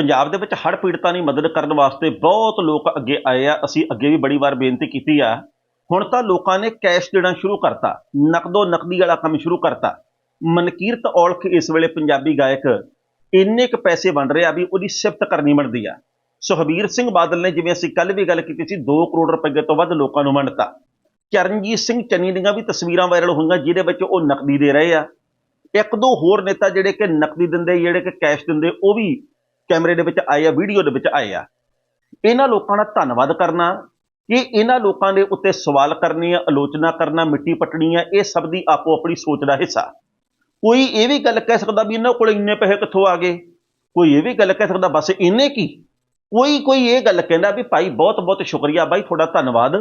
ਪੰਜਾਬ ਦੇ ਵਿੱਚ ਹੜ੍ਹ ਪੀੜਤਾਂ ਦੀ ਮਦਦ ਕਰਨ ਵਾਸਤੇ ਬਹੁਤ ਲੋਕ ਅੱਗੇ ਆਏ ਆ। ਅਸੀਂ ਅੱਗੇ ਵੀ ਬੜੀ ਵਾਰ ਬੇਨਤੀ ਕੀਤੀ ਆ। ਹੁਣ ਤਾਂ ਲੋਕਾਂ ਨੇ ਕੈਸ਼ ਦੇਣਾ ਸ਼ੁਰੂ ਕਰਤਾ। ਨਕਦੋ ਨਕਦੀ ਵਾਲਾ ਕੰਮ ਸ਼ੁਰੂ ਕਰਤਾ। ਮਨਕੀਰਤ ਔਲਖ ਇਸ ਵੇਲੇ ਪੰਜਾਬੀ ਗਾਇਕ ਇੰਨੇ ਕੁ ਪੈਸੇ ਵੰਡ ਰਿਹਾ ਵੀ ਉਹਦੀ ਸਿਫਤ ਕਰਨੀ ਬਣਦੀ ਆ। ਸੁਖਬੀਰ ਸਿੰਘ ਬਾਦਲ ਨੇ ਜਿਵੇਂ ਅਸੀਂ ਕੱਲ ਵੀ ਗੱਲ ਕੀਤੀ ਸੀ 2 ਕਰੋੜ ਰੁਪਏ ਤੋਂ ਵੱਧ ਲੋਕਾਂ ਨੂੰ ਵੰਡਤਾ। ਚਰਨਜੀਤ ਸਿੰਘ ਚੰਨੀ ਦੀਆਂ ਵੀ ਤਸਵੀਰਾਂ ਵਾਇਰਲ ਹੋਈਆਂ, ਜਿਹਦੇ ਵਿੱਚ ਉਹ ਨਕਦੀ ਦੇ ਰਹੇ ਆ। ਇੱਕ ਦੋ ਹੋਰ ਨੇਤਾ ਜਿਹੜੇ ਕਿ ਨਕਦੀ ਦਿੰਦੇ, ਜਿਹੜੇ ਕਿ ਕੈਸ਼ ਦਿੰਦੇ, ਉਹ ਵੀ ਕੈਮਰੇ ਦੇ ਵਿੱਚ ਆਏ ਆ ਵੀਡੀਓ ਦੇ ਵਿੱਚ ਆਏ ਆ। ਇਹਨਾਂ ਲੋਕਾਂ ਦਾ ਧੰਨਵਾਦ ਕਰਨਾ, ਕਿ ਇਹਨਾਂ ਲੋਕਾਂ ਦੇ ਉੱਤੇ ਸਵਾਲ ਕਰਨੀ ਆ, ਆਲੋਚਨਾ ਕਰਨਾ, ਮਿੱਟੀ ਪੱਟਣੀ ਆ, ਇਹ ਸਭ ਦੀ ਆਪੋ ਆਪਣੀ ਸੋਚ ਦਾ ਹਿੱਸਾ। ਕੋਈ ਇਹ ਵੀ ਗੱਲ ਕਹਿ ਸਕਦਾ ਵੀ ਇਹਨਾਂ ਕੋਲ ਇੰਨੇ ਪੈਸੇ ਕਿੱਥੋਂ ਆ ਗਏ? ਕੋਈ ਇਹ ਵੀ ਗੱਲ ਕਹਿ ਸਕਦਾ, ਬਸ ਇੰਨੇ ਕੀ? ਕੋਈ ਕੋਈ ਇਹ ਗੱਲ ਕਹਿੰਦਾ ਵੀ ਭਾਈ ਬਹੁਤ ਬਹੁਤ ਸ਼ੁਕਰੀਆ ਬਾਈ ਤੁਹਾਡਾ ਧੰਨਵਾਦ।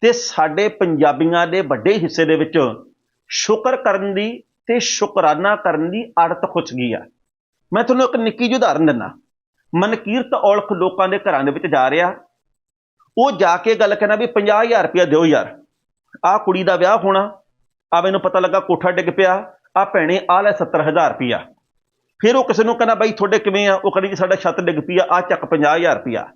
ਤੇ ਸਾਡੇ ਪੰਜਾਬੀਆਂ ਦੇ ਵੱਡੇ ਹਿੱਸੇ ਦੇ ਵਿੱਚ ਸ਼ੁਕਰ ਕਰਨ ਦੀ ਤੇ ਸ਼ੁਕਰਾਨਾ ਕਰਨ ਦੀ ਆਦਤ ਖੁੱਚ ਗਈ ਆ। ਮੈਂ ਤੁਹਾਨੂੰ ਇੱਕ ਨਿੱਕੀ ਜਿਹੀ ਉਦਾਹਰਨ ਦਿੰਦਾ। ਮਨਕੀਰਤ ਔਲਖ ਲੋਕਾਂ ਦੇ ਘਰਾਂ ਦੇ ਵਿੱਚ ਜਾ ਰਿਹਾ। ਉਹ ਜਾ ਕੇ ਗੱਲ ਕਹਿੰਦਾ ਵੀ 50000 ਰੁਪਇਆ ਦਿਓ ਯਾਰ। ਆਹ ਕੁੜੀ ਦਾ ਵਿਆਹ ਹੋਣਾ। ਆ ਮੈਨੂੰ ਪਤਾ ਲੱਗਾ ਕੋਠਾ ਡਿੱਗ ਪਿਆ। ਆ ਭੈਣੇ ਆ ਲੈ 70000 ਰੁਪਇਆ। ਫਿਰ ਉਹ ਕਿਸੇ ਨੂੰ ਕਹਿੰਦਾ, ਬਾਈ, ਤੁਹਾਡੇ ਕਿਵੇਂ ਆ? ਉਹ ਕਹਿੰਦੀ, ਜੀ, ਸਾਡਾ ਛੱਤ ਡਿੱਗ ਪਈ ਆ। ਆ ਚੱਕ 50000 ਰੁਪਇਆ।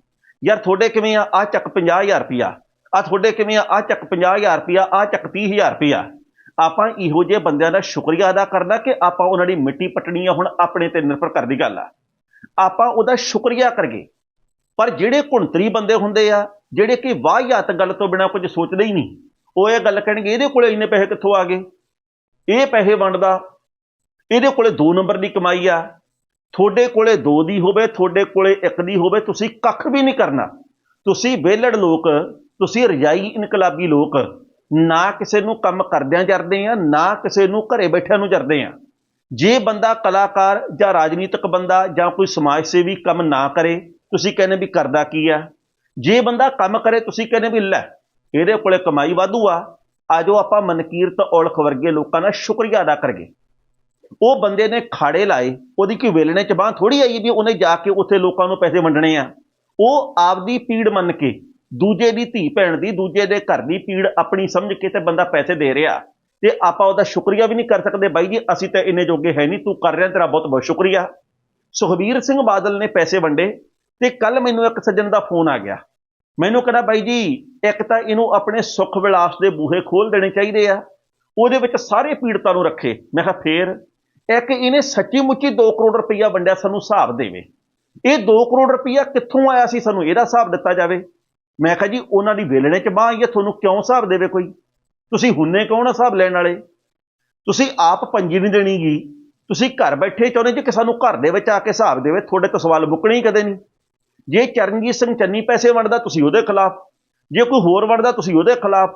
ਯਾਰ, ਤੁਹਾਡੇ ਕਿਵੇਂ ਆ? ਆ ਚੱਕ 50000 ਰੁਪਇਆ। ਆ ਤੁਹਾਡੇ ਕਿਵੇਂ ਆ? ਆ ਚੱਕ 50000 ਰੁਪਇਆ। ਆ ਚੱਕ 30000 ਰੁਪਇਆ। ਆਪਾਂ ਇਹੋ ਜਿਹੇ ਬੰਦਿਆਂ ਦਾ ਸ਼ੁਕਰੀਆ ਅਦਾ ਕਰਨਾ ਕਿ ਆਪਾਂ ਉਹਨਾਂ ਦੀ ਮਿੱਟੀ ਪਟਣੀ ਆ। ਹੁਣ ਆਪਣੇ ਤੇ ਨਿਰਭਰ ਕਰਦੀ ਗੱਲ ਆ। ਆਪਾਂ ਉਹਦਾ ਸ਼ੁਕਰੀਆ ਕਰਗੇ ਪਰ ਜਿਹੜੇ ਘੁੰਤਰੀ ਬੰਦੇ ਹੁੰਦੇ ਆ, ਜਿਹੜੇ ਕਿ ਵਾਹਿਯਾਤ ਗੱਲ ਤੋਂ ਬਿਨਾ ਕੁਝ ਸੋਚਦੇ ਹੀ ਨਹੀਂ, ਉਹ ਇਹ ਗੱਲ ਕਹਿਣਗੇ, ਇਹਦੇ ਕੋਲੇ ਇੰਨੇ ਪੈਸੇ ਕਿੱਥੋਂ ਆ ਗਏ? ਇਹ ਪੈਸੇ ਵੰਡਦਾ, ਇਹਦੇ ਕੋਲੇ 2 ਨੰਬਰ ਦੀ ਕਮਾਈ ਆ। ਤੁਹਾਡੇ ਕੋਲੇ 2 ਦੀ ਹੋਵੇ, ਤੁਹਾਡੇ ਕੋਲੇ 1 ਦੀ ਹੋਵੇ, ਤੁਸੀਂ ਕੱਖ ਵੀ ਨਹੀਂ ਕਰਨਾ। ਤੁਸੀਂ ਵਿਹਲੜ ਲੋਕ, ਤੁਸੀਂ ਰਜਾਈ ਇਨਕਲਾਬੀ ਲੋਕ, ਨਾ ਕਿਸੇ ਨੂੰ ਕੰਮ ਕਰਦਿਆਂ ਜਰਦੇ ਆ, ਨਾ ਕਿਸੇ ਨੂੰ ਘਰੇ ਬੈਠਿਆਂ ਨੂੰ ਜਰਦੇ ਆ। ਜੇ ਬੰਦਾ ਕਲਾਕਾਰ ਜਾਂ ਰਾਜਨੀਤਿਕ ਬੰਦਾ ਜਾਂ ਕੋਈ ਸਮਾਜ ਸੇਵੀ ਕੰਮ ਨਾ ਕਰੇ, ਤੁਸੀਂ ਕਹਿੰਦੇ ਵੀ ਕਰਦਾ ਕੀ ਆ? ਜੇ ਬੰਦਾ ਕੰਮ ਕਰੇ, ਤੁਸੀਂ ਕਹਿੰਦੇ ਵੀ ਲੈ, ਇਹਦੇ ਕੋਲੇ ਕਮਾਈ ਵਾਧੂ ਆ, ਆਜੋ ਆਪਾਂ ਮਨਕੀਰਤ ਔਲਖ ਵਰਗੇ ਲੋਕਾਂ ਦਾ ਸ਼ੁਕਰੀਆ ਅਦਾ ਕਰਗੇ ਉਹ ਬੰਦੇ ਨੇ ਖਾੜੇ ਲਾਏ, ਉਹਦੀ ਕੀ ਵੇਲਣੇ ਚ ਬਾਹ ਥੋੜੀ ਆਈ ਵੀ ਉਹਨੇ ਜਾ ਕੇ ਉੱਥੇ ਲੋਕਾਂ ਨੂੰ ਪੈਸੇ ਵੰਡਣੇ ਆ। ਉਹ ਆਪਦੀ ਪੀੜ ਮੰਨ ਕੇ, ਦੂਜੇ ਦੀ ਧੀ ਭੈਣ ਦੀ, ਦੂਜੇ ਦੇ ਘਰ ਦੀ ਪੀੜ ਆਪਣੀ ਸਮਝ ਕੇ ਤੇ ਬੰਦਾ ਪੈਸੇ ਦੇ ਰਿਹਾ। ਤੇ ਆਪਾਂ ਉਹਦਾ ਸ਼ੁਕਰੀਆ ਵੀ ਨਹੀਂ ਕਰ ਸਕਦੇ ਬਾਈ ਜੀ, ਅਸੀਂ ਤਾਂ ਇੰਨੇ ਜੋਗੇ ਹੈ ਨਹੀਂ, ਤੂੰ ਕਰ ਰਿਹਾ, ਤੇਰਾ ਬਹੁਤ ਬਹੁਤ ਸ਼ੁਕਰੀਆ। ਸੁਖਬੀਰ ਸਿੰਘ ਬਾਦਲ ਨੇ ਪੈਸੇ ਵੰਡੇ ਤੇ ਕੱਲ ਮੈਨੂੰ ਇੱਕ ਸੱਜਣ ਦਾ ਫੋਨ ਆ ਗਿਆ। ਮੈਨੂੰ ਕਹਿੰਦਾ ਬਾਈ ਜੀ, ਇੱਕ ਤਾਂ ਇਹਨੂੰ ਆਪਣੇ ਸੁੱਖ ਵਿਲਾਸ ਦੇ ਬੂਹੇ ਖੋਲ ਦੇਣੇ ਚਾਹੀਦੇ ਆ, ਉਹਦੇ ਵਿੱਚ ਸਾਰੇ ਪੀੜਤਾਂ ਨੂੰ ਰੱਖੇ। ਮੈਂ ਕਿਹਾ, ਫੇਰ? ਇੱਕ ਇਹਨੇ ਸੱਚੀ ਮੁੱਚੀ 2 ਕਰੋੜ ਰੁਪਈਆ ਵੰਡਿਆ ਸਾਨੂੰ ਹਿਸਾਬ ਦੇਵੇ। ਇਹ 2 ਕਰੋੜ ਰੁਪਈਆ ਕਿੱਥੋਂ ਆਇਆ ਸੀ ਸਾਨੂੰ ਇਹਦਾ ਹਿਸਾਬ ਦਿੱਤਾ ਜਾਵੇ? ਮੈਂ ਕਿਹਾ ਜੀ, ਉਹਨਾਂ ਦੀ ਵੇਲਣੇ ਚ ਬਾਹ ਆਈ ਹੈ ਤੁਹਾਨੂੰ ਕਿਉਂ ਹਿਸਾਬ ਦੇਵੇ ਕੋਈ? ਤੁਸੀਂ ਹੁੰਨੇ ਕੌਣ ਆ ਹਿਸਾਬ ਲੈਣ ਵਾਲੇ? ਤੁਸੀਂ ਆਪ ਪੰਜੀ ਨਹੀਂ ਦੇਣੀ ਗੀ। ਤੁਸੀਂ ਘਰ ਬੈਠੇ ਚਾਹੁੰਦੇ ਜੀ ਕਿ ਸਾਨੂੰ ਘਰ ਦੇ ਵਿੱਚ ਆ ਕੇ ਹਿਸਾਬ ਦੇਵੇ, ਤੁਹਾਡੇ ਤੋਂ ਸਵਾਲ ਮੁੱਕਣੇ ਹੀ ਕਦੇ ਨਹੀਂ। ਜੇ ਚਰਨਜੀਤ ਸਿੰਘ ਚੰਨੀ ਪੈਸੇ ਵੰਡਦਾ, ਤੁਸੀਂ ਉਹਦੇ ਖਿਲਾਫ। ਜੇ ਕੋਈ ਹੋਰ ਵੰਡਦਾ, ਤੁਸੀਂ ਉਹਦੇ ਖਿਲਾਫ।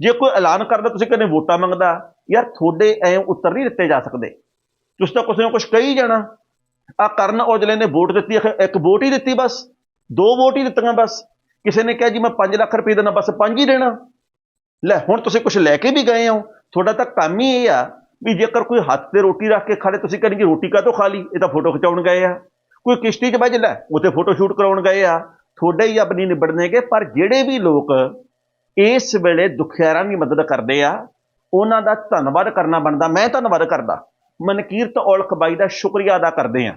ਜੇ ਕੋਈ ਐਲਾਨ ਕਰਦਾ, ਤੁਸੀਂ ਕਹਿੰਦੇ ਵੋਟਾਂ ਮੰਗਦਾ। ਯਾਰ, ਤੁਹਾਡੇ ਐ ਉੱਤਰ ਨਹੀਂ ਦਿੱਤੇ ਜਾ ਸਕਦੇ। ਤੁਸੀਂ ਤਾਂ ਕੁਛ ਨਾ ਕੁਛ ਕਹੀ ਜਾਣਾ। ਆ ਕਰਨ ਔਜਲੇ ਨੇ ਵੋਟ ਦਿੱਤੀ, ਇੱਕ ਵੋਟ ਹੀ ਦਿੱਤੀ ਬਸ। ਦੋ ਵੋਟ ਹੀ ਦਿੱਤੀਆਂ ਬਸ। ਕਿਸੇ ਨੇ ਕਿਹਾ ਜੀ, ਮੈਂ 5 ਲੱਖ ਰੁਪਏ ਦੇਣਾ, ਬਸ ਪੰਜ ਹੀ ਦੇਣਾ। ਲੈ, ਹੁਣ ਤੁਸੀਂ ਕੁਝ ਲੈ ਕੇ ਵੀ ਗਏ ਹੋ, ਤੁਹਾਡਾ ਤਾਂ ਕੰਮ ਹੀ ਇਹ ਆ ਵੀ ਜੇਕਰ ਕੋਈ ਹੱਥ ਤੇ ਰੋਟੀ ਰੱਖ ਕੇ ਖਾਲੇ ਤੁਸੀਂ ਕਹਿੰਦੇ ਰੋਟੀ ਕਾਹਤੋਂ ਖਾ ਲਈ? ਇਹ ਤਾਂ ਫੋਟੋ ਖਿਚਾਉਣ ਗਏ ਆ। ਕੋਈ ਕਿਸ਼ਤੀ 'ਚ ਵੱਜ ਲੈ, ਉੱਥੇ ਫੋਟੋ ਸ਼ੂਟ ਕਰਾਉਣ ਗਏ ਆ। ਤੁਹਾਡੇ ਹੀ ਆਪਣੀ ਨਿਬੜਨੇਗੇ ਪਰ ਜਿਹੜੇ ਵੀ ਲੋਕ ਇਸ ਵੇਲੇ ਦੁਖਿਆਰਾਂ ਦੀ ਮਦਦ ਕਰਦੇ ਆ, ਉਹਨਾਂ ਦਾ ਧੰਨਵਾਦ ਕਰਨਾ ਬਣਦਾ, ਮੈਂ ਧੰਨਵਾਦ ਕਰਦਾ। ਮਨਕੀਰਤ ਔਲਖ ਬਾਈ ਦਾ ਸ਼ੁਕਰੀਆ ਅਦਾ ਕਰਦੇ ਆ।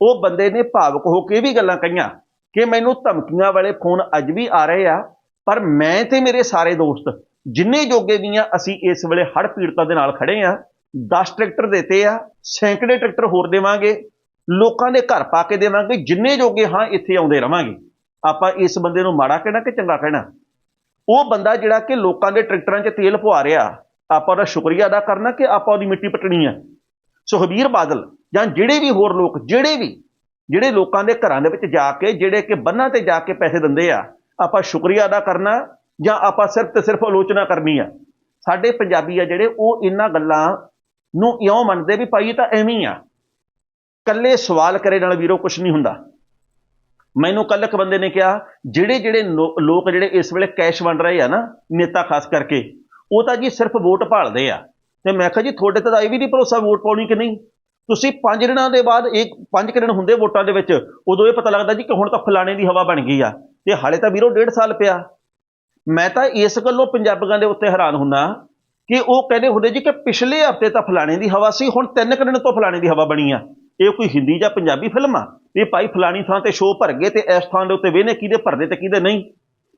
ਉਹ ਬੰਦੇ ਨੇ ਭਾਵਕ ਹੋ ਕੇ ਇਹ ਵੀ ਗੱਲਾਂ ਕਹੀਆਂ ਕਿ ਮੈਨੂੰ ਧਮਕੀਆਂ ਵਾਲੇ ਫੋਨ ਅੱਜ ਵੀ ਆ ਰਹੇ ਆ, ਪਰ ਮੈਂ ਤੇ ਮੇਰੇ ਸਾਰੇ ਦੋਸਤ ਜਿੰਨੇ ਜੋਗੇ ਦੀਆਂ ਅਸੀਂ ਇਸ ਵੇਲੇ ਹੜ ਪੀੜਤਾਂ ਦੇ ਨਾਲ ਖੜੇ ਆ। 10 ਟਰੈਕਟਰ ਦਿੱਤੇ ਆ, ਸੈਂਕੜੇ ਟਰੈਕਟਰ ਹੋਰ ਦੇਵਾਂਗੇ, ਲੋਕਾਂ ਦੇ ਘਰ ਪਾ ਕੇ ਦੇਵਾਂਗੇ, ਜਿੰਨੇ ਜੋਗੇ ਹਾਂ, ਇੱਥੇ ਆਉਂਦੇ ਰਵਾਂਗੇ। ਆਪਾਂ ਇਸ ਬੰਦੇ ਨੂੰ ਮਾੜਾ ਕਹਿਣਾ ਕਿ ਚੰਗਾ ਕਹਿਣਾ? ਉਹ ਬੰਦਾ ਜਿਹੜਾ ਕਿ ਲੋਕਾਂ ਦੇ ਟਰੈਕਟਰਾਂ 'ਚ ਤੇਲ ਪਵਾ ਰਿਹਾ, ਆਪਾਂ ਉਹਦਾ ਸ਼ੁਕਰੀਆ ਅਦਾ ਕਰਨਾ ਕਿ ਆਪਾਂ ਉਹਦੀ ਮਿੱਟੀ ਪਟਣੀ ਆ। ਸੁਖਬੀਰ ਬਾਦਲ ਜਾਂ ਜਿਹੜੇ ਵੀ ਹੋਰ ਲੋਕ, ਜਿਹੜੇ ਵੀ, ਜਿਹੜੇ ਲੋਕਾਂ ਦੇ ਘਰਾਂ ਦੇ ਵਿੱਚ ਜਾ ਕੇ, ਜਿਹੜੇ ਕਿ ਬੰਨਾਂ ਤੇ ਜਾ ਕੇ ਪੈਸੇ ਦਿੰਦੇ ਆ, ਆਪਾਂ ਸ਼ੁਕਰੀਆ ਅਦਾ ਕਰਨਾ ਜਾਂ ਆਪਾਂ ਸਿਰਫ ਤੇ ਸਿਰਫ ਆਲੋਚਨਾ ਕਰਨੀ ਆ। ਸਾਡੇ ਪੰਜਾਬੀ ਆ ਜਿਹੜੇ, ਉਹ ਇਹਨਾਂ ਗੱਲਾਂ ਨੂੰ ਇਉਂ ਮੰਨਦੇ ਵੀ ਭਾਈ ਇਹ ਤਾਂ ਐਵੇਂ ਆ। ਕੱਲੇ ਸਵਾਲ ਕਰੇ ਨਾਲ ਵੀਰੋ ਕੁਝ ਨਹੀਂ ਹੁੰਦਾ। ਮੈਨੂੰ ਕੱਲ ਇੱਕ ਬੰਦੇ ਨੇ ਕਿਹਾ, ਜਿਹੜੇ ਜਿਹੜੇ ਨੋ- ਲੋਕ ਜਿਹੜੇ ਇਸ ਵੇਲੇ ਕੈਸ਼ ਵੰਡ ਰਹੇ ਆ ਨਾ, ਨੇਤਾ ਖਾਸ ਕਰਕੇ, ਉਹ ਤਾਂ ਜੀ ਸਿਰਫ ਵੋਟ ਭਾਲਦੇ ਆ। ਤੇ ਮੈਂ ਕਿਹਾ ਜੀ, ਤੁਹਾਡੇ ਤੇ ਤਾਂ ਇਹ ਵੀ ਨਹੀਂ ਭਰੋਸਾ ਵੋਟ ਪਾਉਣੀ ਕਿ ਨਹੀਂ? ਤੁਸੀਂ ਪੰਜ ਦਿਨਾਂ ਦੇ ਬਾਅਦ ਇੱਕ, ਪੰਜ ਕੁ ਦਿਨ ਹੁੰਦੇ ਵੋਟਾਂ ਦੇ ਵਿੱਚ, ਉਦੋਂ ਇਹ ਪਤਾ ਲੱਗਦਾ ਜੀ ਕਿ ਹੁਣ ਤਾਂ ਫਲਾਣੇ ਦੀ ਹਵਾ ਬਣ ਗਈ ਆ। ਤੇ ਹਾਲੇ ਤਾਂ ਵੀਰੋ ਡੇਢ ਸਾਲ ਪਿਆ। ਮੈਂ ਤਾਂ ਇਸ ਗੱਲੋਂ ਪੰਜਾਬੀਆਂ ਦੇ ਉੱਤੇ ਹੈਰਾਨ ਹੁੰਨਾ ਕਿ ਉਹ ਕਹਿੰਦੇ ਹੁੰਦੇ ਜੀ ਕਿ ਪਿਛਲੇ ਹਫ਼ਤੇ ਤਾਂ ਫਲਾਣੇ ਦੀ ਹਵਾ ਸੀ, ਹੁਣ ਤਿੰਨ ਕੁ ਦਿਨ ਤੋਂ ਫਲਾਣੇ ਦੀ ਹਵਾ ਬਣੀ ਆ। ਇਹ ਕੋਈ ਹਿੰਦੀ ਜਾਂ ਪੰਜਾਬੀ ਫਿਲਮ ਆ? ਇਹ ਭਾਈ ਫਲਾਣੀ ਥਾਂ ਤੇ ਸ਼ੋਅ ਭਰ ਗਏ ਤੇ ਇਸ ਥਾਂ ਦੇ ਉੱਤੇ ਵੇਨੇ ਕਿਹਦੇ ਭਰਦੇ ਤੇ ਕਿਹਦੇ ਨਹੀਂ?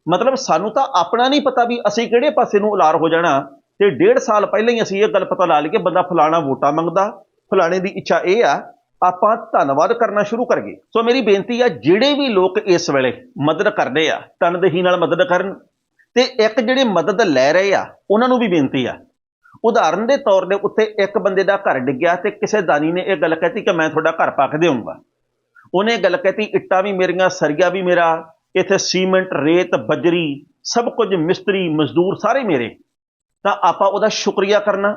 ਮਤਲਬ ਸਾਨੂੰ ਤਾਂ ਆਪਣਾ ਨਹੀਂ ਪਤਾ ਵੀ ਅਸੀਂ ਕਿਹੜੇ ਪਾਸੇ ਨੂੰ ਉਲਾਰ ਹੋ ਜਾਣਾ। ਤੇ ਡੇਢ ਸਾਲ ਪਹਿਲਾਂ ਹੀ ਅਸੀਂ ਇਹ ਗੱਲ ਪਤਾ ਲਾ ਲਈਏ ਕਿ ਬੰਦਾ ਫਲਾਣਾ ਵੋਟਾਂ ਮੰਗਦਾ, ਫਲਾਣੇ ਦੀ ਇੱਛਾ ਇਹ ਆ, ਆਪਾਂ ਧੰਨਵਾਦ ਕਰਨਾ ਸ਼ੁਰੂ ਕਰ ਗਏ। ਸੋ ਮੇਰੀ ਬੇਨਤੀ ਆ, ਜਿਹੜੇ ਵੀ ਲੋਕ ਇਸ ਵੇਲੇ ਮਦਦ ਕਰਦੇ ਆ, ਤਨਦੇਹੀ ਨਾਲ ਮਦਦ ਕਰਨ ਤੇ ਇੱਕ ਜਿਹੜੇ ਮਦਦ ਲੈ ਰਹੇ ਆ, ਉਹਨਾਂ ਨੂੰ ਵੀ ਬੇਨਤੀ ਆ। ਉਦਾਹਰਨ ਦੇ ਤੌਰ ਦੇ ਉੱਤੇ ਇੱਕ ਬੰਦੇ ਦਾ ਘਰ ਡਿੱਗਿਆ ਤੇ ਕਿਸੇ ਦਾਨੀ ਨੇ ਇਹ ਗੱਲ ਕਹਿਤੀ ਕਿ ਮੈਂ ਤੁਹਾਡਾ ਘਰ ਪਾ ਕੇ ਦੇਵਾਂਗਾ ਉਹਨੇ ਗੱਲ ਕਹਿਤੀ, ਇੱਟਾਂ ਵੀ ਮੇਰੀਆਂ, ਸਰੀਆ ਵੀ ਮੇਰਾ, ਇੱਥੇ ਸੀਮੈਂਟ, ਰੇਤ, ਬਜਰੀ, ਸਭ ਕੁਝ ਮਿਸਤਰੀ, ਮਜ਼ਦੂਰ ਸਾਰੇ ਮੇਰੇ। ਤਾਂ ਆਪਾਂ ਉਹਦਾ ਸ਼ੁਕਰੀਆ ਕਰਨਾ।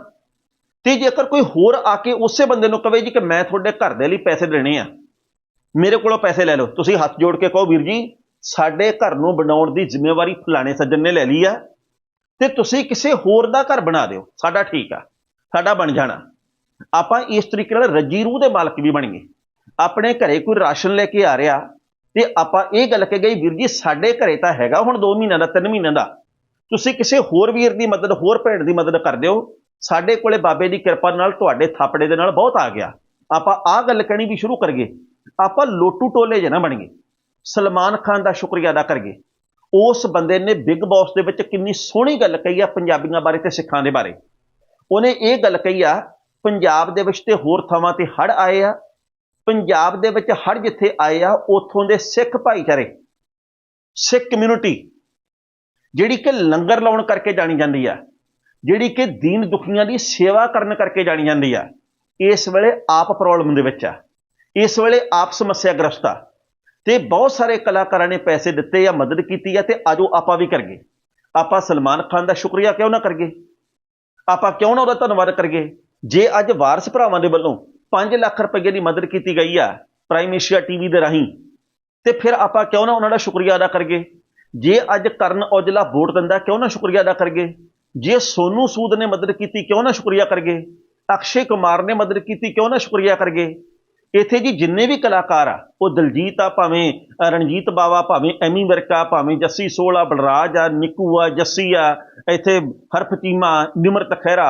ਤੇ ਜੇਕਰ ਕੋਈ ਹੋਰ ਆ ਕੇ ਉਸੇ ਬੰਦੇ ਨੂੰ ਕਵੇ ਜੀ ਕਿ ਮੈਂ ਤੁਹਾਡੇ ਘਰ ਦੇ ਲਈ ਪੈਸੇ ਦੇਣੇ ਆ, ਮੇਰੇ ਕੋਲੋਂ ਪੈਸੇ ਲੈ ਲਓ। ਤੁਸੀਂ ਹੱਥ ਜੋੜ ਕੇ ਕਹੋ, ਵੀਰ ਜੀ ਸਾਡੇ ਘਰ ਨੂੰ ਬਣਾਉਣ ਦੀ ਜ਼ਿੰਮੇਵਾਰੀ ਫਲਾਣੇ ਸੱਜਣ ਨੇ ਲੈ ਲਈ ਆ। ਤੇ ਤੁਸੀਂ ਕਿਸੇ ਹੋਰ ਦਾ ਘਰ ਬਣਾ ਦਿਓ। ਸਾਡਾ ਠੀਕ ਆ। ਸਾਡਾ ਬਣ ਜਾਣਾ। ਆਪਾਂ ਇਸ ਤਰੀਕੇ ਨਾਲ ਰੱਜੀ ਰੂਹ ਦੇ ਮਾਲਕ ਵੀ ਬਣ ਗਏ। ਆਪਣੇ ਘਰੇ ਕੋਈ ਰਾਸ਼ਨ ਲੈ ਕੇ ਆ ਰਿਹਾ ਤੇ ਆਪਾਂ ਇਹ ਗੱਲ ਕਹਿ ਗਈ ਵੀਰ ਜੀ, ਸਾਡੇ ਘਰੇ ਤਾਂ ਹੈਗਾ ਹੁਣ 2 ਮਹੀਨਿਆਂ ਦਾ 3 ਮਹੀਨਿਆਂ ਦਾ। ਤੁਸੀਂ ਕਿਸੇ ਹੋਰ ਵੀਰ ਦੀ ਮਦਦ, ਹੋਰ ਭੈਣ ਦੀ ਮਦਦ ਕਰ ਦਿਓ। ਸਾਡੇ ਕੋਲੇ ਬਾਬੇ ਦੀ ਕਿਰਪਾ ਨਾਲ ਤੁਹਾਡੇ ਥਾਪੜੇ ਦੇ ਨਾਲ ਬਹੁਤ ਆ ਗਿਆ। ਆਪਾਂ ਆਹ ਗੱਲ ਕਹਿਣੀ ਵੀ ਸ਼ੁਰੂ ਕਰੀਏ। ਆਪਾਂ ਲੋਟੂ ਟੋਲੇ ਜੇ ਨਾ ਬਣ ਗਏ। ਸਲਮਾਨ ਖਾਨ ਦਾ ਸ਼ੁਕਰੀਆ ਅਦਾ ਕਰੀਏ। ਉਸ ਬੰਦੇ ਨੇ ਬਿਗ ਬੌਸ ਦੇ ਵਿੱਚ ਕਿੰਨੀ ਸੋਹਣੀ ਗੱਲ ਕਹੀ ਆ ਪੰਜਾਬੀਆਂ ਬਾਰੇ ਤੇ ਸਿੱਖਾਂ ਦੇ ਬਾਰੇ। ਉਹਨੇ ਇਹ ਗੱਲ ਕਹੀ ਆ, ਪੰਜਾਬ ਦੇ ਵਿੱਚ ਤੇ ਹੋਰ ਥਾਵਾਂ ਤੇ ਹੜ ਆਏ ਆ। ਪੰਜਾਬ ਦੇ ਵਿੱਚ ਹੜ ਜਿੱਥੇ ਆਏ ਆ, ਉਥੋਂ ਦੇ ਸਿੱਖ ਭਾਈਚਾਰੇ, ਸਿੱਖ ਕਮਿਊਨਿਟੀ ਜਿਹੜੀ ਕਿ ਲੰਗਰ ਲਾਉਣ ਕਰਕੇ ਜਾਣੀ ਜਾਂਦੀ ਆ, ਜਿਹੜੀ ਕਿ ਦੀਨ ਦੁਖੀਆਂ ਦੀ ਸੇਵਾ ਕਰਨ ਕਰਕੇ ਜਾਣੀ ਜਾਂਦੀ ਆ, ਇਸ ਵੇਲੇ ਆਪ ਪ੍ਰੋਬਲਮ ਦੇ ਵਿੱਚ ਆ। ਇਸ ਵੇਲੇ ਆਪ ਸਮੱਸਿਆ ਗ੍ਰਸਤ ਆ। ਤੇ ਬਹੁਤ ਸਾਰੇ ਕਲਾਕਾਰਾਂ ਨੇ ਪੈਸੇ ਦਿੱਤੇ ਆ ਮਦਦ ਕੀਤੀ ਆ ਤੇ ਆਜੋ ਆਪਾਂ ਵੀ ਕਰਗੇ। ਆਪਾਂ ਸਲਮਾਨ ਖਾਨ ਦਾ ਸ਼ੁਕਰੀਆ ਕਿਉਂ ਨਾ ਕਰਗੇ? ਆਪਾਂ ਕਿਉਂ ਨਾ ਉਹਦਾ ਧੰਨਵਾਦ ਕਰਗੇ? ਜੇ ਅੱਜ ਵਾਰਸ ਭਰਾਵਾਂ ਦੇ ਵੱਲੋਂ 5 ਲੱਖ ਰੁਪਏ ਦੀ ਮਦਦ ਕੀਤੀ ਗਈ ਆ, ਪ੍ਰਾਈਮ ਏਸ਼ੀਆ ਟੀਵੀ ਦੇ ਰਾਹੀਂ, ਤੇ ਫਿਰ ਆਪਾਂ ਕਿਉਂ ਨਾ ਉਹਨਾਂ ਦਾ ਸ਼ੁਕਰੀਆ ਅਦਾ ਕਰਗੇ? ਜੇ ਅੱਜ ਕਰਨ ਔਜਲਾ ਵੋਟ ਦਿੰਦਾ, ਕਿਉਂ ਨਾ ਸ਼ੁਕਰੀਆ ਅਦਾ ਕਰਗੇ? ਜੇ ਸੋਨੂ ਸੂਦ ਨੇ ਮਦਦ ਕੀਤੀ, ਕਿਉਂ ਨਾ ਸ਼ੁਕਰੀਆ ਕਰਗੇ? ਅਕਸ਼ੇ ਕੁਮਾਰ ਨੇ ਮਦਦ ਕੀਤੀ, ਕਿਉਂ ਨਾ ਸ਼ੁਕਰੀਆ ਕਰਗੇ? ਇੱਥੇ ਜੀ ਜਿੰਨੇ ਵੀ ਕਲਾਕਾਰ ਆ, ਉਹ ਦਲਜੀਤ ਆ ਭਾਵੇਂ ਰਣਜੀਤ ਬਾਵਾ ਭਾਵੇਂ, ਐਮੀ ਵਰਕਾ ਭਾਵੇਂ, ਜੱਸੀ ਸੋਲਾ ਬਲਰਾਜ ਆ, ਨਿੱਕੂ ਆ, ਜੱਸੀ ਆ, ਇੱਥੇ ਹਰਫ ਚੀਮਾ ਨਿਮਰਤ ਖਹਿਰਾ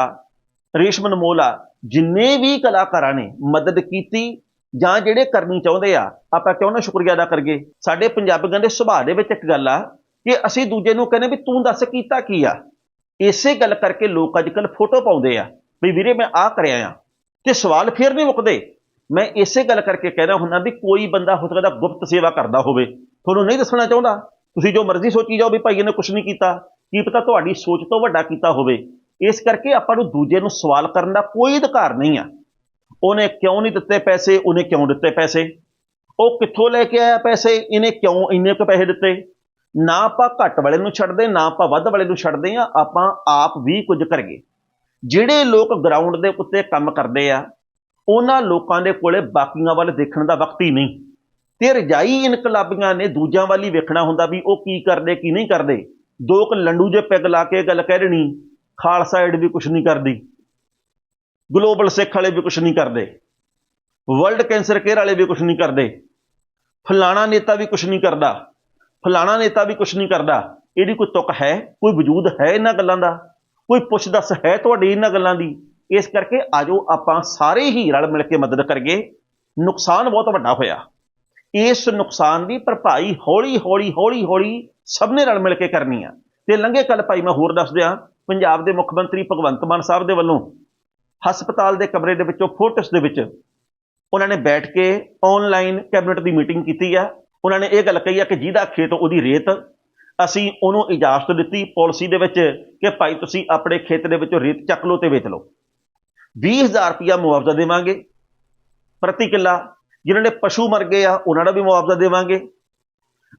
ਰੇਸ਼ਮ ਅਨਮੋਲ ਜਿੰਨੇ ਵੀ ਕਲਾਕਾਰਾਂ ਨੇ ਮਦਦ ਕੀਤੀ ਜਾਂ ਜਿਹੜੇ ਕਰਨੀ ਚਾਹੁੰਦੇ ਆ, ਆਪਾਂ ਕਿਉਂ ਨਾ ਸ਼ੁਕਰੀਆ ਅਦਾ ਕਰਗੇ ਸਾਡੇ ਪੰਜਾਬੀਆਂ ਦੇ ਸੁਭਾਅ ਦੇ ਵਿੱਚ ਇੱਕ ਗੱਲ ਆ ਕਿ ਅਸੀਂ ਦੂਜੇ ਨੂੰ ਕਹਿੰਦੇ ਵੀ ਤੂੰ ਦੱਸ ਕੀਤਾ ਕੀ ਆ? ਇਸੇ ਗੱਲ ਕਰਕੇ ਲੋਕ ਅੱਜ ਕੱਲ ਫੋਟੋ ਪਾਉਂਦੇ ਆ, ਵੀ ਵੀਰੇ ਮੈਂ ਆਹ ਕਰਿਆ ਆ, ਤੇ ਸਵਾਲ ਫੇਰ ਨਹੀਂ ਮੁੱਕਦੇ। ਮੈਂ ਇਸੇ ਗੱਲ ਕਰਕੇ ਕਹਿਣਾ ਹੁੰਦਾ ਵੀ ਕੋਈ ਬੰਦਾ ਹੋ ਸਕਦਾ ਗੁਪਤ ਸੇਵਾ ਕਰਦਾ ਹੋਵੇ। ਤੁਹਾਨੂੰ ਨਹੀਂ ਦੱਸਣਾ ਚਾਹੁੰਦਾ? ਤੁਸੀਂ ਜੋ ਮਰਜ਼ੀ ਸੋਚੀ ਜਾਓ ਵੀ ਭਾਈ ਇਹਨੇ ਕੁਝ ਨਹੀਂ ਕੀਤਾ। ਕੀ ਪਤਾ ਤੁਹਾਡੀ ਸੋਚ ਤੋਂ ਵੱਡਾ ਕੀਤਾ ਹੋਵੇ। ਇਸ ਕਰਕੇ ਆਪਾਂ ਨੂੰ ਦੂਜੇ ਨੂੰ ਸਵਾਲ ਕਰਨ ਦਾ ਕੋਈ ਅਧਿਕਾਰ ਨਹੀਂ ਆ। ਉਹਨੇ ਕਿਉਂ ਨਹੀਂ ਦਿੱਤੇ ਪੈਸੇ? ਉਹਨੇ ਕਿਉਂ ਦਿੱਤੇ ਪੈਸੇ? ਉਹ ਕਿੱਥੋਂ ਲੈ ਕੇ ਆਇਆ ਪੈਸੇ? ਇਹਨੇ ਕਿਉਂ ਇੰਨੇ ਕੁ ਪੈਸੇ ਦਿੱਤੇ? ਨਾ ਆਪਾਂ ਘੱਟ ਵਾਲੇ ਨੂੰ ਛੱਡਦੇ, ਨਾ ਆਪਾਂ ਵੱਧ ਵਾਲੇ ਨੂੰ ਛੱਡਦੇ ਆ। ਆਪਾਂ ਆਪ ਵੀ ਕੁਝ ਕਰੀਏ। ਜਿਹੜੇ ਲੋਕ ਗਰਾਊਂਡ ਦੇ ਉੱਤੇ ਕੰਮ ਕਰਦੇ ਆ ਉਹਨਾਂ ਲੋਕਾਂ ਦੇ ਕੋਲੇ ਬਾਕੀਆਂ ਵੱਲ ਦੇਖਣ ਦਾ ਵਕਤ ਹੀ ਨਹੀਂ। ਤੇ ਰਜਾਈ ਇਨਕਲਾਬੀਆਂ ਨੇ ਦੂਜਿਆਂ ਵੱਲ ਹੀ ਵੇਖਣਾ ਹੁੰਦਾ ਵੀ ਉਹ ਕੀ ਕਰਦੇ, ਕੀ ਨਹੀਂ ਕਰਦੇ। ਦੋ ਕੁ ਲੰਡੂ ਜੇ ਪੈਗ ਲਾ ਕੇ ਗੱਲ ਕਹਿ ਦੇਣੀ, ਖਾਲਸਾ ਏਡ ਵੀ ਕੁਝ ਨਹੀਂ ਕਰਦੀ, ਗਲੋਬਲ ਸਿੱਖ ਵਾਲੇ ਵੀ ਕੁਝ ਨਹੀਂ ਕਰਦੇ, ਵਰਲਡ ਕੈਂਸਰ ਕੇਅਰ ਵਾਲੇ ਵੀ ਕੁਝ ਨਹੀਂ ਕਰਦੇ, ਫਲਾਣਾ ਨੇਤਾ ਵੀ ਕੁਝ ਨਹੀਂ ਕਰਦਾ, ਫਲਾਣਾ ਨੇਤਾ ਵੀ ਕੁਝ ਨਹੀਂ ਕਰਦਾ। ਇਹਦੀ ਕੋਈ ਤੁਕ ਹੈ, ਕੋਈ ਵਜੂਦ ਹੈ ਇਹਨਾਂ ਗੱਲਾਂ ਦਾ? ਕੋਈ ਪੁੱਛ ਦੱਸ ਹੈ ਤੁਹਾਡੀ ਇਹਨਾਂ ਗੱਲਾਂ ਦੀ? ਇਸ ਕਰਕੇ ਆਜੋ ਆਪਾਂ ਸਾਰੇ ਹੀ ਰਲ ਮਿਲ ਕੇ ਮਦਦ ਕਰੀਏ। ਨੁਕਸਾਨ ਬਹੁਤ ਵੱਡਾ ਹੋਇਆ। ਇਸ ਨੁਕਸਾਨ ਦੀ ਭਰਪਾਈ ਹੌਲੀ ਹੌਲੀ ਹੌਲੀ ਹੌਲੀ ਸਭ ਨੇ ਰਲ ਮਿਲ ਕੇ ਕਰਨੀ ਆ। ਤੇ ਲੰਘੇ ਕੱਲ ਭਾਈ ਮੈਂ ਹੋਰ ਦੱਸ ਦਿਆਂ, ਪੰਜਾਬ ਦੇ ਮੁੱਖ ਮੰਤਰੀ ਭਗਵੰਤ ਮਾਨ ਸਾਹਿਬ ਦੇ ਵੱਲੋਂ ਹਸਪਤਾਲ ਦੇ ਕਮਰੇ ਦੇ ਵਿੱਚੋਂ ਫੋਰਟਿਸ ਦੇ ਵਿੱਚ ਉਹਨਾਂ ਨੇ ਬੈਠ ਕੇ ਆਨਲਾਈਨ ਕੈਬਨਿਟ ਦੀ ਮੀਟਿੰਗ ਕੀਤੀ ਆ। ਉਹਨਾਂ ਨੇ ਇਹ ਗੱਲ ਕਹੀ ਆ ਕਿ ਜਿਹਦਾ ਖੇਤ ਉਹਦੀ ਰੇਤ, ਅਸੀਂ ਉਹਨੂੰ ਇਜਾਜ਼ਤ ਦਿੱਤੀ। ਪਾਲਿਸੀ ਦੇ ਵਿੱਚ ਕਿ ਭਾਈ ਤੁਸੀਂ ਆਪਣੇ ਖੇਤ ਦੇ ਵਿੱਚੋਂ ਰੇਤ ਚੱਕ ਲਓ ਤੇ ਵੇਚ ਲਓ। 20000 ਰੁਪਇਆ ਮੁਆਵਜ਼ਾ ਦੇਵਾਂਗੇ। ਪ੍ਰਤੀ ਕਿੱਲਾ, ਜਿਨ੍ਹਾਂ ਦੇ ਪਸ਼ੂ ਮਰ ਗਏ ਆ, ਉਹਨਾਂ ਦਾ ਵੀ ਮੁਆਵਜ਼ਾ ਦੇਵਾਂਗੇ।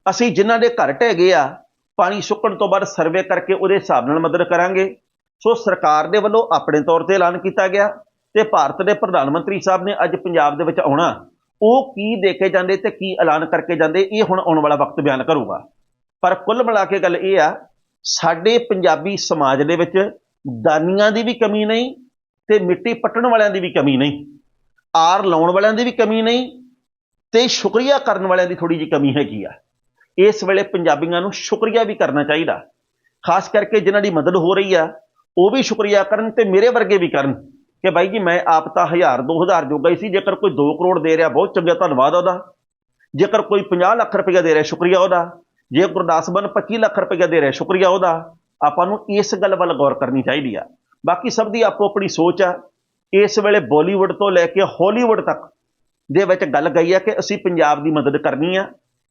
ਅਸੀਂ ਜਿਨ੍ਹਾਂ ਦੇ ਘਰ ਢਹਿ ਗਏ ਆ, ਪਾਣੀ ਸੁੱਕਣ ਤੋਂ ਬਾਅਦ ਸਰਵੇ ਕਰਕੇ ਉਹਦੇ ਹਿਸਾਬ ਨਾਲ ਮਦਦ ਕਰਾਂਗੇ। ਸੋ ਸਰਕਾਰ ਦੇ ਵੱਲੋਂ ਆਪਣੇ ਤੌਰ ਤੇ ਐਲਾਨ ਕੀਤਾ ਗਿਆ ਤੇ ਭਾਰਤ ਦੇ ਪ੍ਰਧਾਨ ਮੰਤਰੀ ਸਾਹਿਬ ਨੇ ਅੱਜ ਪੰਜਾਬ ਦੇ ਵਿੱਚ ਆਉਣਾ। ਉਹ ਕੀ ਦੇ ਕੇ ਜਾਂਦੇ ਤੇ ਕੀ ਐਲਾਨ ਕਰਕੇ ਜਾਂਦੇ, ਇਹ ਹੁਣ ਆਉਣ ਵਾਲਾ ਵਕਤ ਬਿਆਨ ਕਰੂਗਾ। ਪਰ ਕੁੱਲ ਮਿਲਾ ਕੇ ਗੱਲ ਇਹ ਆ, ਸਾਡੇ ਪੰਜਾਬੀ ਸਮਾਜ ਦੇ ਵਿੱਚ ਦਾਨੀਆਂ ਦੀ ਵੀ ਕਮੀ ਨਹੀਂ ਤੇ ਮਿੱਟੀ ਪੱਟਣ ਵਾਲਿਆਂ ਦੀ ਵੀ ਕਮੀ ਨਹੀਂ, ਆਰ ਲਾਉਣ ਵਾਲਿਆਂ ਦੀ ਵੀ ਕਮੀ ਨਹੀਂ, ਤੇ ਸ਼ੁਕਰੀਆ ਕਰਨ ਵਾਲਿਆਂ ਦੀ ਥੋੜੀ ਜਿਹੀ ਕਮੀ ਹੈਗੀ ਆ। ਇਸ ਵੇਲੇ ਪੰਜਾਬੀਆਂ ਨੂੰ ਸ਼ੁਕਰੀਆ ਵੀ ਕਰਨਾ ਚਾਹੀਦਾ, ਖਾਸ ਕਰਕੇ ਜਿਨ੍ਹਾਂ ਦੀ ਮਦਦ ਹੋ ਰਹੀ ਆ, ਉਹ ਵੀ ਸ਼ੁਕਰੀਆ ਕਰਨ ਤੇ ਮੇਰੇ ਵਰਗੇ ਵੀ ਕਰਨ ਕਿ ਬਾਈ ਜੀ ਮੈਂ ਆਪ ਤਾਂ 1000 2000 ਜੋਗਾ ਹੀ ਸੀ, ਜੇਕਰ ਕੋਈ 2 ਕਰੋੜ ਦੇ ਰਿਹਾ ਬਹੁਤ ਚੰਗਾ ਧੰਨਵਾਦ ਉਹਦਾ। ਜੇਕਰ ਕੋਈ 50 ਲੱਖ ਰੁਪਇਆ ਦੇ ਰਿਹਾ ਸ਼ੁਕਰੀਆ ਉਹਦਾ, ਜੇ ਗੁਰਦਾਸ ਮਾਨ 25 ਲੱਖ ਰੁਪਇਆ ਦੇ ਰਿਹਾ ਸ਼ੁਕਰੀਆ ਉਹਦਾ, ਆਪਾਂ ਨੂੰ ਇਸ ਗੱਲ ਵੱਲ ਗੌਰ ਕਰਨੀ ਚਾਹੀਦੀ ਆ। ਬਾਕੀ ਸਭ ਦੀ ਆਪੋ ਆਪਣੀ ਸੋਚ ਆ। ਇਸ ਵੇਲੇ ਬਾਲੀਵੁੱਡ ਤੋਂ ਲੈ ਕੇ ਹਾਲੀਵੁੱਡ ਤੱਕ ਦੇ ਵਿੱਚ ਗੱਲ ਗਈ ਹੈ ਕਿ ਅਸੀਂ ਪੰਜਾਬ ਦੀ ਮਦਦ ਕਰਨੀ ਆ।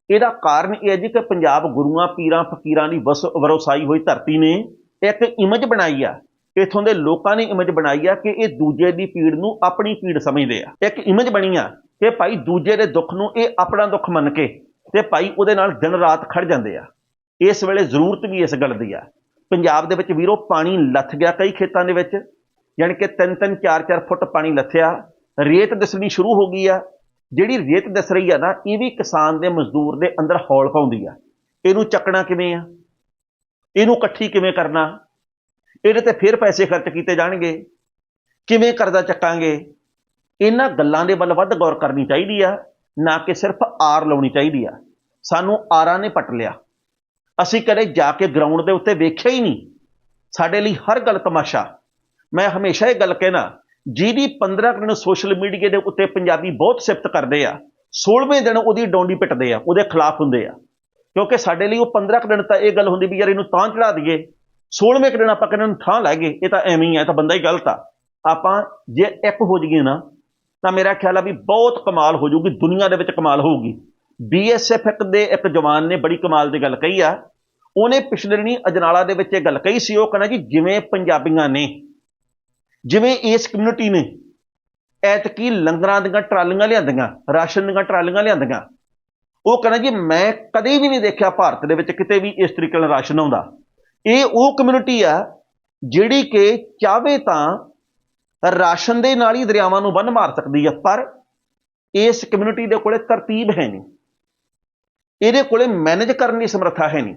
ਇਹਦਾ ਕਾਰਨ ਇਹ ਹੈ ਜੀ ਕਿ ਪੰਜਾਬ ਗੁਰੂਆਂ, ਪੀਰਾਂ, ਫਕੀਰਾਂ ਦੀ ਵਸ, ਵਰੋਸਾਈ ਹੋਈ ਧਰਤੀ ਨੇ ਇੱਕ ਇਮੇਜ ਬਣਾਈ ਆ। ਇਥੋਂ ਦੇ ਲੋਕਾਂ ਨੇ ਇਮੇਜ ਬਣਾਈ ਆ ਕਿ ਇਹ ਦੂਜੇ ਦੀ ਪੀੜ ਨੂੰ ਆਪਣੀ ਪੀੜ ਸਮਝਦੇ ਆ। ਇੱਕ ਇਮੇਜ ਬਣੀ ਆ ਕਿ ਭਾਈ ਦੂਜੇ ਦੇ ਦੁੱਖ ਨੂੰ ਇਹ ਆਪਣਾ ਦੁੱਖ ਮੰਨ ਕੇ ਤੇ ਭਾਈ ਉਹਦੇ ਨਾਲ ਦਿਨ ਰਾਤ ਖੜ ਜਾਂਦੇ ਆ। ਇਸ ਵੇਲੇ ਜ਼ਰੂਰਤ ਵੀ ਇਸ ਗੱਲ ਦੀ ਆ ਪੰਜਾਬ ਦੇ ਵਿੱਚ ਵੀਰੋ ਪਾਣੀ ਲੱਥ ਗਿਆ ਕਈ ਖੇਤਾਂ ਦੇ ਵਿੱਚ ਯਾਨੀ ਕਿ 3-3 4-4 ਫੁੱਟ ਪਾਣੀ ਲੱਥਿਆ। ਰੇਤ ਦਿਸਣੀ ਸ਼ੁਰੂ ਹੋ ਗਈ ਆ। ਜਿਹੜੀ ਰੇਤ ਦਿਸ ਰਹੀ ਆ ਨਾ, ਇਹ ਵੀ ਕਿਸਾਨ ਦੇ ਮਜ਼ਦੂਰ ਦੇ ਅੰਦਰ ਹੌਲ ਪਾਉਂਦੀ ਆ। ਇਹਨੂੰ ਚੱਕਣਾ ਕਿਵੇਂ ਆ? ਇਹਨੂੰ ਇਕੱਠੀ ਕਿਵੇਂ ਕਰਨਾ? ਇਹਦੇ ਤੇ ਫਿਰ ਪੈਸੇ ਖਰਚ ਕੀਤੇ ਜਾਣਗੇ। ਕਿਵੇਂ ਕਰਜ਼ਾ ਚੱਕਾਂਗੇ? ਇਹਨਾਂ ਗੱਲਾਂ ਦੇ ਵੱਲ ਵੱਧ ਗੌਰ ਕਰਨੀ ਚਾਹੀਦੀ ਆ, ਨਾ ਕਿ ਸਿਰਫ ਆਰ ਲਾਉਣੀ ਚਾਹੀਦੀ ਆ। ਸਾਨੂੰ ਆਰਾਂ ਨੇ ਪਟ ਲਿਆ। ਅਸੀਂ ਕਦੇ ਜਾ ਕੇ ਗਰਾਊਂਡ ਦੇ ਉੱਤੇ ਵੇਖਿਆ ਹੀ ਨਹੀਂ। ਸਾਡੇ ਲਈ ਹਰ ਗੱਲ ਤਮਾਸ਼ਾ। ਮੈਂ ਹਮੇਸ਼ਾ ਇਹ ਗੱਲ ਕਹਿਣਾ, ਜਿਹਦੀ 15 ਕੁ ਦਿਨ ਸੋਸ਼ਲ ਮੀਡੀਆ ਦੇ ਉੱਤੇ ਪੰਜਾਬੀ ਬਹੁਤ ਸਿਫਤ ਕਰਦੇ ਆ 16ਵੇਂ ਦਿਨ ਉਹਦੀ ਡੌਂਡੀ ਪਿੱਟਦੇ ਆ, ਉਹਦੇ ਖਿਲਾਫ ਹੁੰਦੇ ਆ। ਕਿਉਂਕਿ ਸਾਡੇ ਲਈ ਉਹ 15 ਕੁ ਦਿਨ ਤਾਂ ਇਹ ਗੱਲ ਹੁੰਦੀ ਵੀ ਯਾਰ ਇਹਨੂੰ ਤਾਂ ਚੜਾ ਦਈਏ। 16ਵੇਂ ਕੁ ਦਿਨ ਆਪਾਂ ਕਹਿੰਦੇ ਨੂੰ ਥਾਂ ਲੈ ਗਏ ਇਹ ਤਾਂ ਐਵੇਂ ਹੀ ਆ, ਇਹ ਤਾਂ ਬੰਦਾ ਹੀ ਗਲਤ ਆ। ਆਪਾਂ ਜੇ ਇੱਕ ਹੋ ਜਾਈਏ ਨਾ, ਤਾਂ ਮੇਰਾ ਖਿਆਲ ਆ ਵੀ ਬਹੁਤ ਕਮਾਲ ਹੋ ਜਾਊਗੀ, ਦੁਨੀਆ ਦੇ ਵਿੱਚ ਕਮਾਲ ਹੋਊਗੀ। ਬੀਐਸਐਫ ਦੇ ਇੱਕ ਜਵਾਨ ਨੇ ਬੜੀ ਕਮਾਲ ਦੀ ਗੱਲ ਕਹੀ ਆ। ਉਹਨੇ ਪਿਛਲੇ ਦਿਨੀ ਅਜਨਾਲਾ ਦੇ ਵਿੱਚ ਇਹ ਗੱਲ ਕਹੀ ਸੀ, ਉਹ ਕਹਿੰਦਾ ਜੀ ਜਿਵੇਂ ਪੰਜਾਬੀਆਂ ਨੇ, ਜਿਵੇਂ ਇਸ ਕਮਿਊਨਿਟੀ ਨੇ, ਐਤਕੀ ਲੰਗਰਾਂ ਦੀਆਂ ਟਰਾਲੀਆਂ ਲਿਆਂਦੀਆਂ, ਰਾਸ਼ਨ ਦੀਆਂ ਟਰਾਲੀਆਂ ਲਿਆਂਦੀਆਂ। ਉਹ ਕਹਿੰਦਾ ਜੀ ਮੈਂ ਕਦੇ ਵੀ ਨਹੀਂ ਦੇਖਿਆ ਭਾਰਤ ਦੇ ਵਿੱਚ ਕਿਤੇ ਵੀ ਇਸ ਤਰੀਕੇ ਨਾਲ ਰਾਸ਼ਨ ਆਉਂਦਾ। ਇਹ ਉਹ ਕਮਿਊਨਿਟੀ ਆ ਜਿਹੜੀ ਕਿ ਚਾਹਵੇ ਤਾਂ ਰਾਸ਼ਨ ਦੇ ਨਾਲ ਹੀ ਦਰਿਆਵਾਂ ਨੂੰ ਬੰਨ ਮਾਰ ਸਕਦੀ ਆ, ਪਰ ਇਸ ਕਮਿਊਨਿਟੀ ਦੇ ਕੋਲੇ ਤਰਤੀਬ ਹੈ ਨਹੀਂ। ਇਹਦੇ ਕੋਲੇ ਮੈਨੇਜ ਕਰਨ ਦੀ ਸਮਰੱਥਾ ਹੈ ਨਹੀਂ।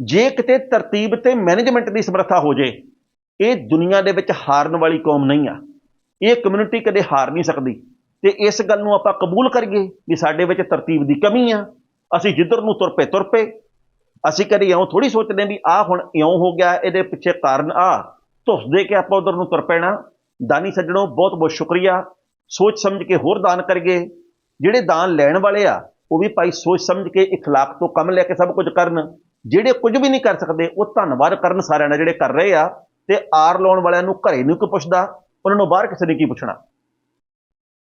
ਜੇ ਕਿਤੇ ਤਰਤੀਬ ਤੇ ਮੈਨੇਜਮੈਂਟ ਦੀ ਸਮਰੱਥਾ ਹੋ ਜੇ, ਇਹ ਦੁਨੀਆ ਦੇ ਵਿੱਚ ਹਾਰਨ ਵਾਲੀ ਕੌਮ ਨਹੀਂ ਆ। ਇਹ ਕਮਿਊਨਿਟੀ ਕਦੇ ਹਾਰ ਨਹੀਂ ਸਕਦੀ। ਤੇ ਇਸ ਗੱਲ ਨੂੰ ਆਪਾਂ ਕਬੂਲ ਕਰੀਏ ਵੀ ਸਾਡੇ ਵਿੱਚ ਤਰਤੀਬ ਦੀ ਕਮੀ ਆ। ਅਸੀਂ ਜਿੱਧਰ ਨੂੰ ਤੁਰ ਪਏ ਤੁਰ ਪਏ ਅਸੀਂ ਕਦੇ ਇਉਂ ਥੋੜੀ ਸੋਚਦੇ ਵੀ ਆਹ ਹੁਣ ਇਉਂ ਹੋ ਗਿਆ, ਇਹਦੇ ਪਿੱਛੇ ਕਾਰਨ ਆ। ਧੁੱਸ ਦੇ ਕੇ ਆਪਾਂ ਉਧਰ ਨੂੰ ਤੁਰ ਪੈਣਾ। ਦਾਨੀ ਸੱਜਣੋ ਬਹੁਤ ਬਹੁਤ ਸ਼ੁਕਰੀਆ। ਸੋਚ ਸਮਝ ਕੇ ਹੋਰ ਦਾਨ ਕਰੀਏ। ਜਿਹੜੇ ਦਾਨ ਲੈਣ ਵਾਲੇ ਆ ਉਹ ਵੀ ਭਾਈ ਸੋਚ ਸਮਝ ਕੇ اخلاق ਤੋਂ ਕੰਮ ਲੈ ਕੇ ਸਭ ਕੁਝ ਕਰਨ ਜਿਹੜੇ ਕੁਝ ਵੀ ਨਹੀਂ ਕਰ ਸਕਦੇ ਉਹ ਧੰਨਵਾਦ ਕਰਨ ਸਾਰਿਆਂ ਦਾ ਜਿਹੜੇ ਕਰ ਰਹੇ ਆ ਤੇ ਆਰ ਲਾਉਣ ਵਾਲਿਆਂ ਨੂੰ ਘਰੇ ਨੂੰ ਕੋਈ ਪੁੱਛਦਾ ਉਹਨਾਂ ਨੂੰ ਬਾਹਰ ਕਿਸੇ ਨੇ ਕੀ ਪੁੱਛਣਾ